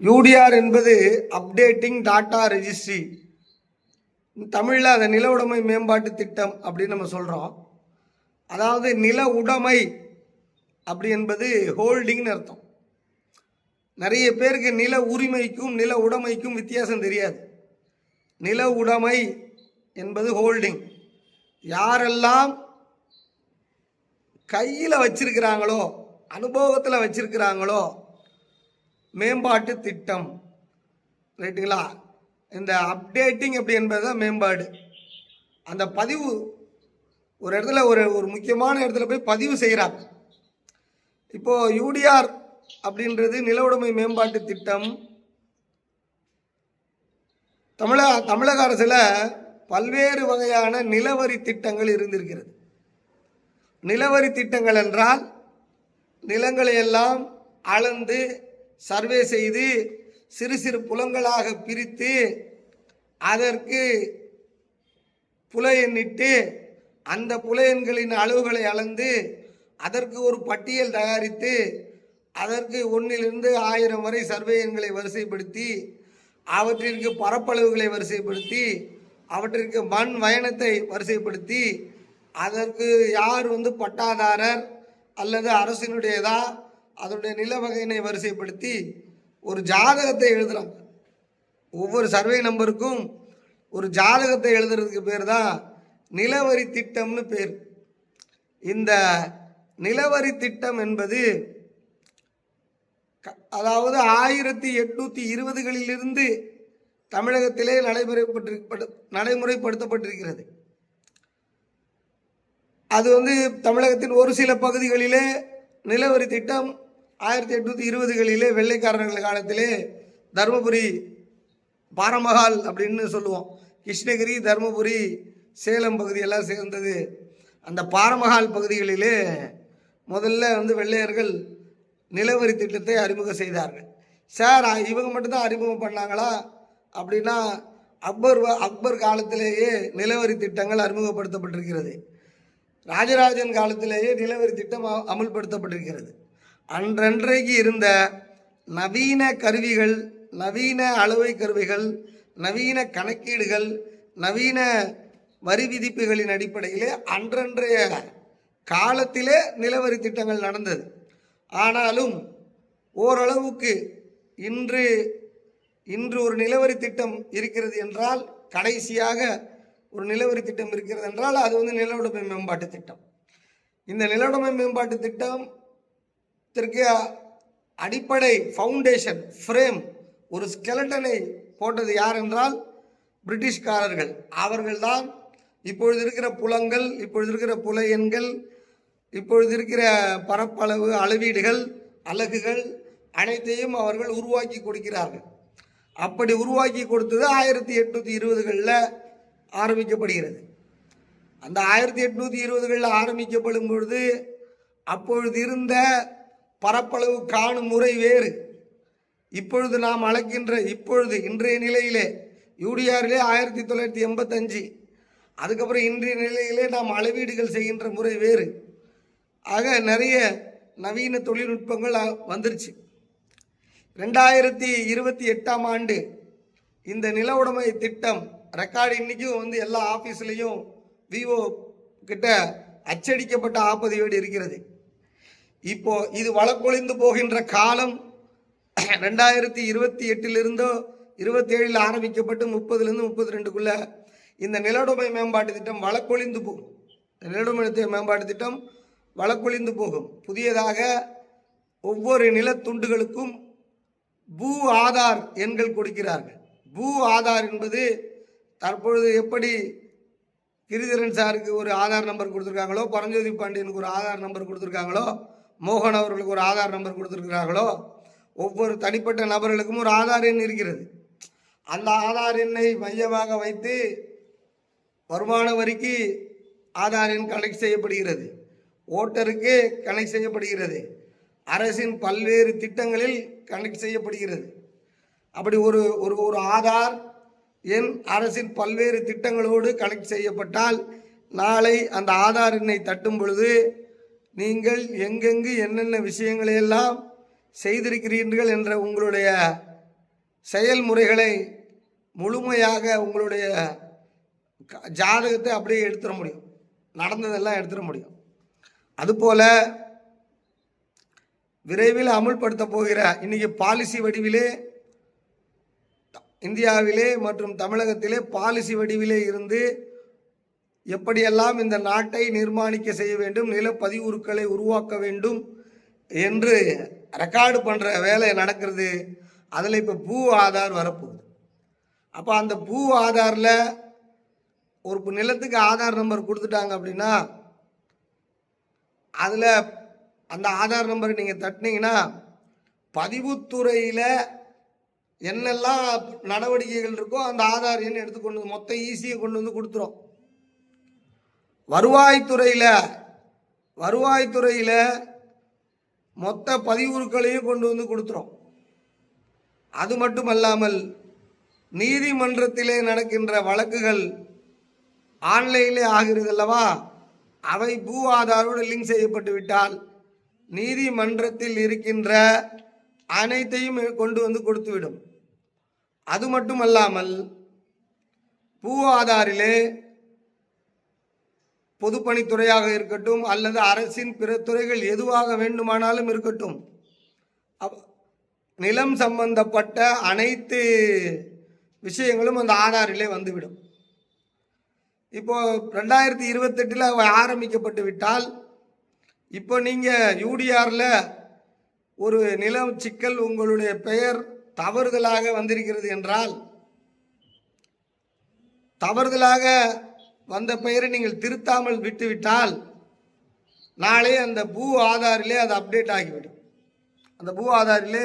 UTR என்பது updating tata registry. தமிழில் அதை நில உடைமை மேம்பாட்டு திட்டம் அப்படின்னு நம்ம சொல்கிறோம் அதாவது நில உடைமை அப்படி என்பது ஹோல்டிங்னு அர்த்தம். நிறைய பேருக்கு நில உரிமைக்கும் நில உடைமைக்கும் வித்தியாசம் தெரியாது. நில உடைமை என்பது ஹோல்டிங். யாரெல்லாம் கையில் வச்சிருக்கிறாங்களோ அனுபவத்தில் வச்சிருக்கிறாங்களோ மேம்பாட்டு திட்டம். ரைட்டுங்களா? இந்த அப்டேட்டிங் அப்படி என்பது தான் மேம்பாடு. அந்த பதிவு ஒரு இடத்துல ஒரு ஒரு முக்கியமான இடத்துல போய் பதிவு செய்கிறாங்க இப்போது யூடிஆர் அப்படின்றது நில உடைமை மேம்பாட்டு திட்டம். தமிழக தமிழக அரசில் பல்வேறு வகையான நிலவரி திட்டங்கள் இருந்திருக்கிறது. நிலவரி திட்டங்கள் என்றால் நிலங்களை எல்லாம் அளந்து சர்வே செய்து சிறு சிறு புலங்களாக பிரித்து அதற்கு புல எண்ணிட்டு அந்த புல எண்களின் அளவுகளை அளந்து அதற்கு ஒரு பட்டியல் தயாரித்து அதற்கு ஒன்றிலிருந்து ஆயிரம் வரை சர்வே எண்களை வரிசைப்படுத்தி அவற்றிற்கு பரப்பளவுகளை வரிசைப்படுத்தி அவற்றிற்கு மண் வயணத்தை வரிசைப்படுத்தி அதற்கு யார் வந்து பட்டாதாரர் அல்லது அரசினுடையதா அதனுடைய நில வகையினை வரிசைப்படுத்தி ஒரு ஜாதகத்தை எழுதுகிறாங்க ஒவ்வொரு சர்வே நம்பருக்கும் ஒரு ஜாதகத்தை எழுதுறதுக்கு பேர் தான் நிலவரி திட்டம்னு பேர். இந்த நிலவரி திட்டம் என்பது க- அதாவது ஆயிரத்தி எட்நூத்தி இருபதுகளிலிருந்து தமிழகத்திலே நடைமுறைப்பட்டு நடைமுறைப்படுத்தப்பட்டிருக்கிறது. அது வந்து தமிழகத்தின் ஒரு சில பகுதிகளிலே நிலவரி திட்டம் ஆயிரத்தி எட்நூற்றி இருபதுகளிலே வெள்ளைக்காரர்கள் காலத்திலே தருமபுரி பாரமகால் அப்படின்னு சொல்லுவோம். கிருஷ்ணகிரி தருமபுரி சேலம் பகுதியெல்லாம் சேர்ந்தது. அந்த பாரமகால் பகுதிகளிலே முதல்ல வந்து வெள்ளையர்கள் நிலவரி திட்டத்தை அறிமுகம் செய்தார்கள். சார் இவங்க மட்டும்தான் அறிமுகம் பண்ணாங்களா? அப்படின்னா அக்பர் வ- அக்பர் காலத்திலேயே நிலவரி திட்டங்கள் அறிமுகப்படுத்தப்பட்டிருக்கிறது. ராஜராஜன் காலத்திலேயே நிலவரி திட்டம் அமல்படுத்தப்பட்டிருக்கிறது. அன்றன்றைக்கு இருந்த நவீன கருவிகள் நவீன அளவை கருவிகள் நவீன கணக்கீடுகள் நவீன வரி விதிப்புகளின் அடிப்படையிலே அன்றன்றைய காலத்திலே நிலவரி திட்டங்கள் நடந்தது. ஆனாலும் ஓரளவுக்கு இன்று இன்று ஒரு நிலவரி திட்டம் இருக்கிறது என்றால் கடைசியாக ஒரு நிலவரி திட்டம் இருக்கிறது என்றால் அது வந்து நிலவுடைமை மேம்பாட்டு திட்டம். இந்த நிலவுடைமை மேம்பாட்டு இதற்கு அடிப்படை ஃபவுண்டேஷன் ஃப்ரேம் ஒரு ஸ்கெலட்டனை போட்டது யார் என்றால் பிரிட்டிஷ்காரர்கள். அவர்கள்தான் இப்பொழுது இருக்கிற புலங்கள் இப்பொழுது இருக்கிற புல எண்கள் இப்பொழுது இருக்கிற பரப்பளவு அளவீடுகள் அலகுகள் அனைத்தையும் அவர்கள் உருவாக்கி கொடுக்கிறார்கள். அப்படி உருவாக்கி கொடுத்தது ஆயிரத்தி எட்நூற்றி இருபதுகளில் ஆரம்பிக்கப்படுகிறது. அந்த ஆயிரத்தி எட்நூற்றி இருபதுகளில் ஆரம்பிக்கப்படும் பொழுது அப்பொழுது இருந்த பரப்பளவு காணும் முறை வேறு. இப்பொழுது நாம் அழைக்கின்ற இப்பொழுது இன்றைய நிலையிலே யூடிஆரிலே ஆயிரத்தி தொள்ளாயிரத்தி எண்பத்தஞ்சு. அதுக்கப்புறம் இன்றைய நிலையிலே நாம் அளவீடுகள் செய்கின்ற முறை வேறு. ஆக நிறைய நவீன தொழில்நுட்பங்கள் வந்துருச்சு. ரெண்டாயிரத்தி இருபத்தி எட்டாம் ஆண்டு இந்த நில உடைமை திட்டம் ரெக்கார்டு இன்னைக்கும் வந்து எல்லா ஆஃபீஸ்லேயும் விவோ கிட்ட அச்சடிக்கப்பட்ட ஆப்பதிவேடு இருக்கிறது. இப்போ இது வழக்கொழிந்து போகின்ற காலம் ரெண்டாயிரத்தி இருபத்தி எட்டிலிருந்தோ இருபத்தேழில் ஆரம்பிக்கப்பட்டு முப்பதுலேருந்து முப்பத்தி ரெண்டுக்குள்ளே இந்த நிலவுடைமை மேம்பாட்டு திட்டம் வழக்கொழிந்து போகும். நிலவுடைமை மேம்பாட்டு திட்டம் வழக்கொழிந்து போகும். புதியதாக ஒவ்வொரு நிலத்துண்டுகளுக்கும் பூ ஆதார் எண்கள் கொடுக்கிறார்கள். பூ ஆதார் என்பது தற்பொழுது எப்படி கிரிதரன் சாருக்கு ஒரு ஆதார் நம்பர் கொடுத்துருக்காங்களோ பரஞ்சோதி பாண்டியனுக்கு ஒரு ஆதார் நம்பர் கொடுத்துருக்காங்களோ மோகன் அவர்களுக்கு ஒரு ஆதார் நம்பர் கொடுத்துருக்கிறார்களோ ஒவ்வொரு தனிப்பட்ட நபர்களுக்கும் ஒரு ஆதார் எண் இருக்கிறது. அந்த ஆதார் எண்ணை மையமாக வைத்து வருமான வரிக்கு ஆதார் எண் கனெக்ட் செய்யப்படுகிறது. ஓட்டருக்கு கனெக்ட் செய்யப்படுகிறது. அரசின் பல்வேறு திட்டங்களில் கனெக்ட் செய்யப்படுகிறது. அப்படி ஒரு ஒரு ஒரு ஆதார் எண் அரசின் பல்வேறு திட்டங்களோடு கனெக்ட் செய்யப்பட்டால் நாளை அந்த ஆதார் எண்ணை தட்டும் பொழுது நீங்கள் எங்கெங்கு என்னென்ன விஷயங்களையெல்லாம் செய்திருக்கிறீர்கள் என்ற உங்களுடைய செயல்முறைகளை முழுமையாக உங்களுடைய க- ஜாதகத்தை அப்படியே எடுத்துட முடியும். நடந்ததெல்லாம் எடுத்துட முடியும். அதுபோல் விரைவில் அமுல்படுத்த போகிற இன்றைக்கி பாலிசி வடிவிலே இந்தியாவிலே மற்றும் தமிழகத்திலே பாலிசி வடிவிலே இருந்து எப்படியெல்லாம் இந்த நாட்டை நிர்மாணிக்க செய்ய வேண்டும் நிலப்பதிவுருக்களை உருவாக்க வேண்டும் என்று ரெக்கார்டு பண்ணுற வேலை நடக்கிறது அதில் இப்போ பூ ஆதார் வரப்போகுது. அப்போ அந்த பூ ஆதாரில் ஒரு நிலத்துக்கு ஆதார் நம்பர் கொடுத்துட்டாங்க அப்படின்னா அதில் அந்த ஆதார் நம்பர் நீங்கள் தட்டினீங்கன்னா பதிவுத்துறையில் என்னெல்லாம் நடவடிக்கைகள் இருக்கோ அந்த ஆதார் எண் எடுத்து கொண்டு வந்து மொத்த ஈஸியை கொண்டு வந்து கொடுத்துரும். வருவாய்த்துறையில் வருவாய்த்துறையில் மொத்த பதிவுறுக்களையும் கொண்டு வந்து கொடுத்துரும் அது மட்டும் அல்லாமல் நீதிமன்றத்திலே நடக்கின்ற வழக்குகள் ஆன்லைனிலே ஆகிறது அல்லவா? அவை பூ ஆதாரோடு லிங்க் செய்யப்பட்டு விட்டால் நீதிமன்றத்தில் இருக்கின்ற அனைத்தையும் கொண்டு வந்து கொடுத்துவிடும். அது மட்டும் அல்லாமல் பூ ஆதாரிலே பொதுப்பணித்துறையாக இருக்கட்டும் அல்லது அரசின் பிற துறைகள் எதுவாக வேண்டுமானாலும் இருக்கட்டும். நிலம் சம்பந்தப்பட்ட அனைத்து விஷயங்களும் அந்த ஆதாரிலே வந்துவிடும். இப்போ ரெண்டாயிரத்தி இருபத்தெட்டில் ஆரம்பிக்கப்பட்டு விட்டால் இப்போ நீங்கள் யூடிஆரில் ஒரு நிலம் சிக்கல் உங்களுடைய பெயர் தவறுதலாக வந்திருக்கிறது என்றால் தவறுதலாக வந்த பெயரை நீங்கள் திருத்தாமல் விட்டுவிட்டால் நாளே அந்த பூ ஆதாரிலே அது அப்டேட் ஆகிவிடும். அந்த பூ ஆதாரிலே